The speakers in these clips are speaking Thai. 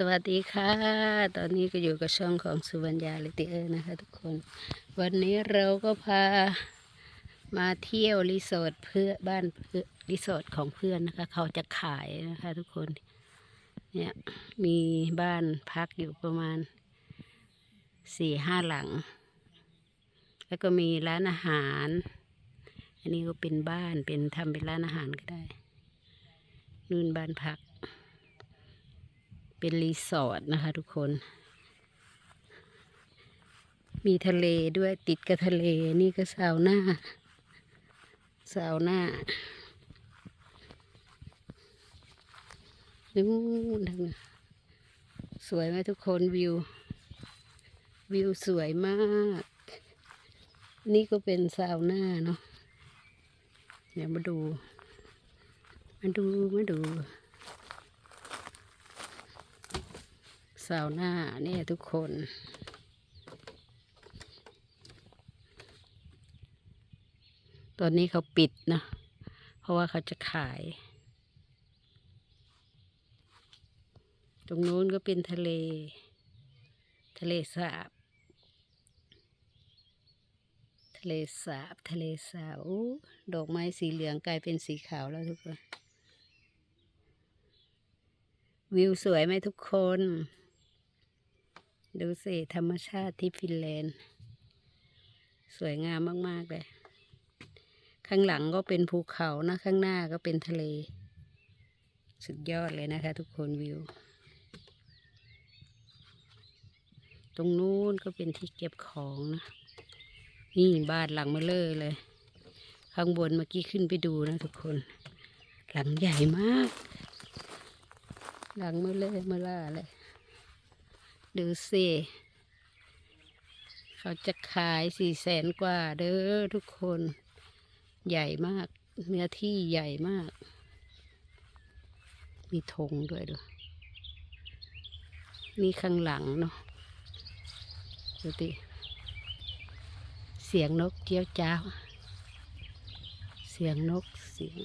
สวัสดีค่ะ ตอนนี้ก็อยู่กับช่องของสุวรรณยาลิติเออร์นะคะทุกคน วันนี้เราก็พามาเที่ยวรีสอร์ทเพื่อบ้านเพื่อรีสอร์ทของเพื่อนนะคะ เขาจะขายนะคะทุกคน เนี่ยมีบ้านพักอยู่ประมาณสี่ห้าหลัง แล้วก็มีร้านอาหาร อันนี้ก็เป็นบ้านเป็นทำเป็นร้านอาหารก็ได้นู่นบ้านพัก เป็นรีสอร์ทนะคะทุกคน มีทะเลด้วยติดกับทะเลนี่ก็ซาวน่าซาวน่านู่นสวยไหมทุกคนวิว วิวสวยมาก นี่ก็เป็นซาวน่าเนาะเดี๋ยวมาดู มาดู มาดู ซาวน่าเนี่ยทุกคน ตอนนี้เขาปิดนะ เพราะว่าเขาจะขาย ตรงนู้นก็เป็นทะเล ทะเลสาบ ทะเลสาบ ทะเลสาบอ้ดอกไม้สีเหลืองกลายเป็นสีขาวแล้วทุกคนวิวสวยไหมทุกคน ดูสิธรรมชาติที่ฟินแลนด์ สวยงามมาก ๆ เลย ข้างหลังก็เป็นภูเขานะ ข้างหน้าก็เป็นทะเล สุดยอดเลยนะคะ ทุกคนวิว ตรงนู้นก็เป็นที่เก็บของนะ นี่บ้านหลังมาเลยเลย ข้างบนเมื่อกี้ขึ้นไปดูนะทุกคน หลังใหญ่มาก หลังมาเลยมาล่าเลย ดูสิเขาจะขายสี่แสนกว่าเด้อทุกคนใหญ่มาก เนื้อที่ใหญ่มาก มีธงด้วยดูนี่ข้างหลังเนาะดูดิเสียงนกเจียวจ้าวเสียงนกเสียง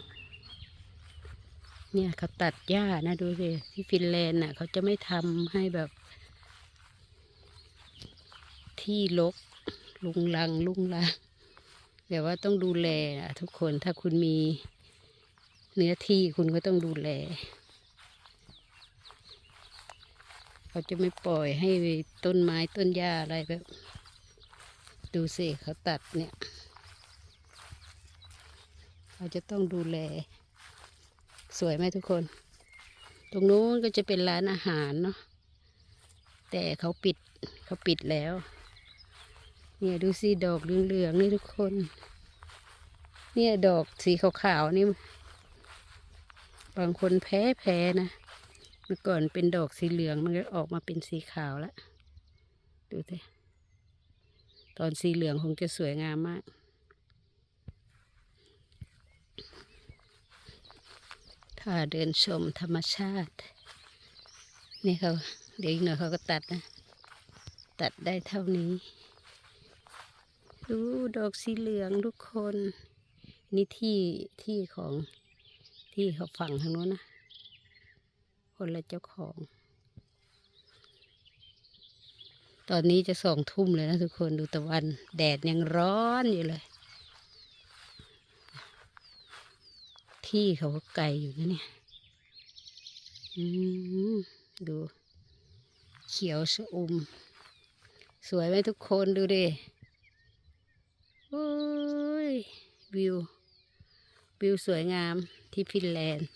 เนี่ยเขาตัดหญ้านะดูสิที่ฟินแลนด์น่ะ เขาจะไม่ทำให้แบบ ที่ลกลุงลังลุงลังแต่ว่าต้องดูแลนะทุกคนถ้าคุณมีเนื้อที่คุณก็ต้องดูแล เขาจะไม่ปล่อยให้ต้นไม้ต้นหญ้าอะไรแบบ ดูสิเขาตัดเนี่ย เขาจะต้องดูแล สวยไหมทุกคน ตรงนู้นก็จะเป็นร้านอาหารเนาะแต่เขาปิดเขาปิดแล้ว เนี่ยดูสิดอกเหลืองๆนี่ทุกคน เนี่ยดอกสีขาวๆนี่ บางคนแพ้แพ้นะเมื่อก่อนเป็นดอกสีเหลืองมันก็ออกมาเป็นสีขาวแล้วดูสิตอนสีเหลืองคงจะสวยงามมากถ้าเดินชมธรรมชาติ นี่เขาเดี๋ยวอีกหน่อยเขาก็ตัดนะ ตัดได้เท่านี้ ดูดอกสีเหลืองทุกคน นี่ที่ที่ของที่เขาฝั่งทางโน้นนะ คนละเจ้าของ ตอนนี้จะสองทุ่มเลยนะทุกคนดูตะวัน แดดยังร้อนอยู่เลย ที่เขาก็ไกลอยู่นะเนี่ยดูเขียวชะอุ่ม สวยไหมทุกคนดูดิ อ้ยวิว วิวสวยงามที่ฟินแลนด์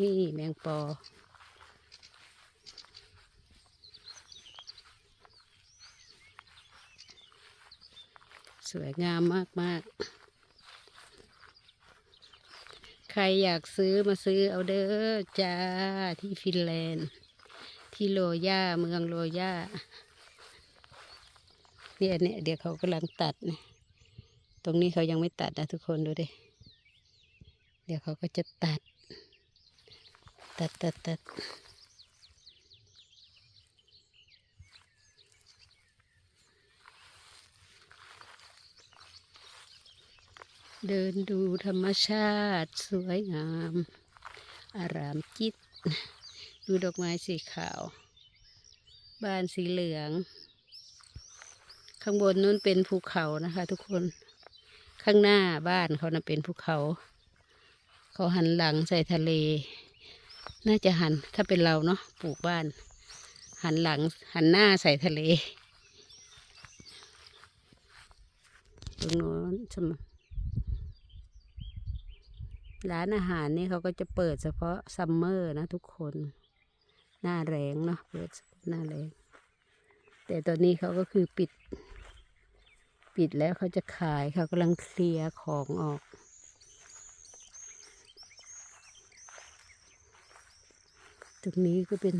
นี่แมงปอ สวยงามมาก ๆใครอยากซื้อมาซื้อเอาเด้อจ้าที่ฟินแลนด์ ที่โลย่าเมืองโลย่า เนี่ยเนี่ยเดี๋ยวเขากำลังตัดนะตรงนี้เขายังไม่ตัดนะทุกคนดูดิเดี๋ยวเขาก็จะตัด ตัดตัดตัดเดินดูธรรมชาติสวยงาม อารามจิต ดูดอกไม้สีขาวบ้านสีเหลือง ข้างบนนู้นเป็นภูเขานะคะ ทุกคนข้างหน้าบ้านเขานะเป็นภูเขา เขาหันหลังใส่ทะเล น่าจะหันถ้าเป็นเราเนาะปลูกบ้าน หันหลังหันหน้าใส่ทะเลตรงโน้นใช่ไหมร้านอาหารนี่เขาก็จะเปิดเฉพาะซัมเมอร์นะทุกคน หน้าแรงเนาะเปิดหน้าแรง แต่ตอนนี้เขาก็คือปิด ปิดแล้วเขาจะขายเขากำลังเคลียร์ของออก ตรงนี้ก็เป็น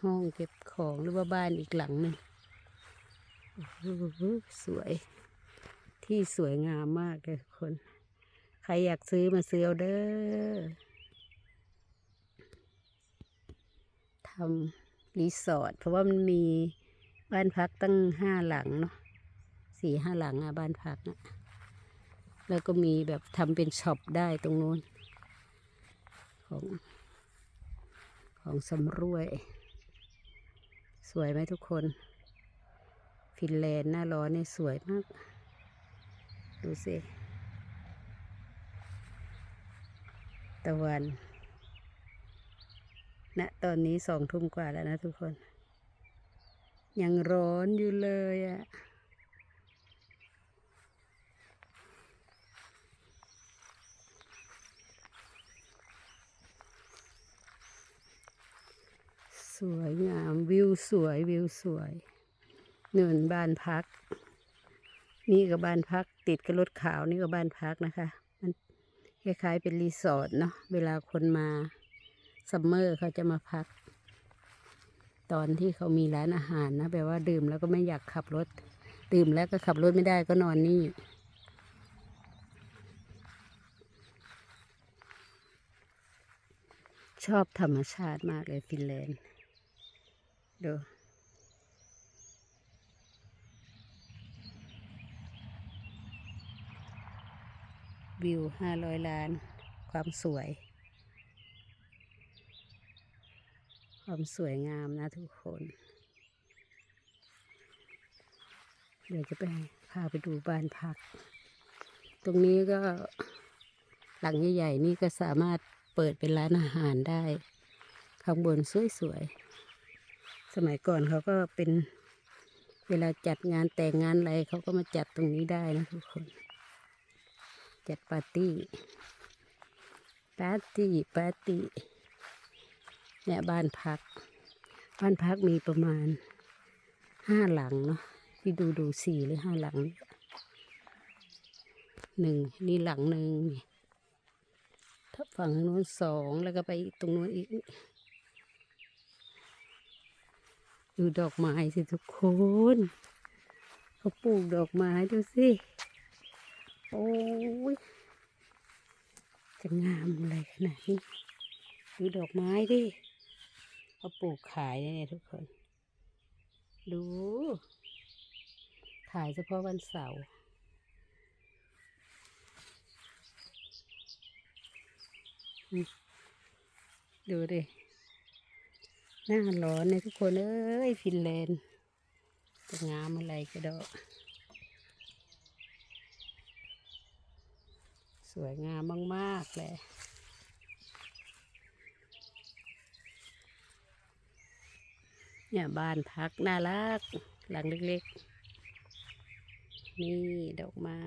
ห้องเก็บของหรือว่าบ้านอีกหลังหนึ่งสวย ที่สวยงามมากเลยทุกคน ใครอยากซื้อมาซื้อเอาเด้อทำรีสอร์ทเพราะว่ามันมี บ้านพักตั้งห้าหลังเนาะสี่ห้าหลังอะบ้านพักนะแล้วก็มีแบบทำเป็นช็อปได้ตรงนู้น ของ ของสำรวย สวยไหมทุกคน ฟินแลนด์หน้าร้อนนี่สวยมาก ดูสิ ตะวันณตอนนี้สองทุ่มกว่าแล้วนะทุกคน ยังร้อนอยู่เลยอะ่ะสวยงามวิวสวยวิวสวยเนินบ้านพัก นี่ก็บ้านพัก ติดกับรถขาวนี่ก็บ้านพักนะคะ มันคล้ายๆเป็นรีสอร์ทเนาะเวลาคนมาซัมเมอร์เขาจะมาพัก ตอนที่เขามีร้านอาหารนะแปลว่าดื่มแล้วก็ไม่อยากขับรถ ดื่มแล้วก็ขับรถไม่ได้ก็นอนนี่ ชอบธรรมชาติมากเลยฟินแลนด์ดูวิวห้าร้อยล้าน ความสวย ความสวยงามนะทุกคน เดี๋ยวจะไปพาไปดูบ้านพัก ตรงนี้ก็หลังใหญ่ๆนี่ก็สามารถเปิดเป็นร้านอาหารได้ ข้างบนสวยๆ สมัยก่อนเขาก็เป็นเวลาจัดงานแต่งงานอะไรเขาก็มาจัดตรงนี้ได้นะทุกคน จัดปาร์ตี้ ปาร์ตี้ ปาร์ตี้ เนี่ยบ้านพัก บ้านพักมีประมาณห้าหลังเนาะที่ดูดูสี่หรือห้าหลังหนึ่งนี่หลังหนึ่งถ้าฝั่งโน้นสองแล้วก็ไปตรงโน้นอีก ดูดอกไม้สิทุกคนเขาปลูกดอกไม้ดูสิ โอ้ยจะงามอะไรขนาดนี้ ดูดอกไม้ดิ เขาปลูกขายเนี่ยทุกคน ดู ขายเฉพาะวันเสาร์ดูดิหน้าร้อนเนี่ยทุกคน เอ้ย ฟินแลนด์จะงามอะไรก็ดอกสวยงามมาก ๆ เลย เนี่ยบ้านพักน่ารัก หลังเล็กๆ นี่ดอกไม้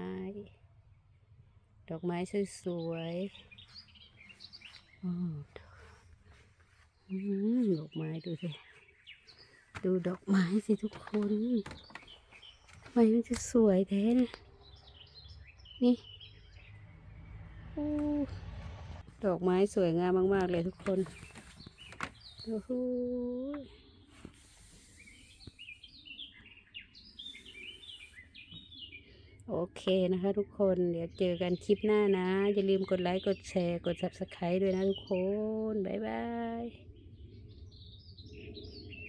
ดอกไม้สวยๆดอกไม้ดูสิ ดูดอกไม้สิทุกคนทำไมมันจะสวยแท้นี่ยนี่ดอกไม้สวยงามมาก ๆ เลยทุกคน โอ้โห โอเคนะคะทุกคนเดี๋ยวเจอกันคลิปหน้านะ อย่าลืมกดไลค์ กดแชร์ กด subscribe ด้วยนะทุกคน บ๊ายบาย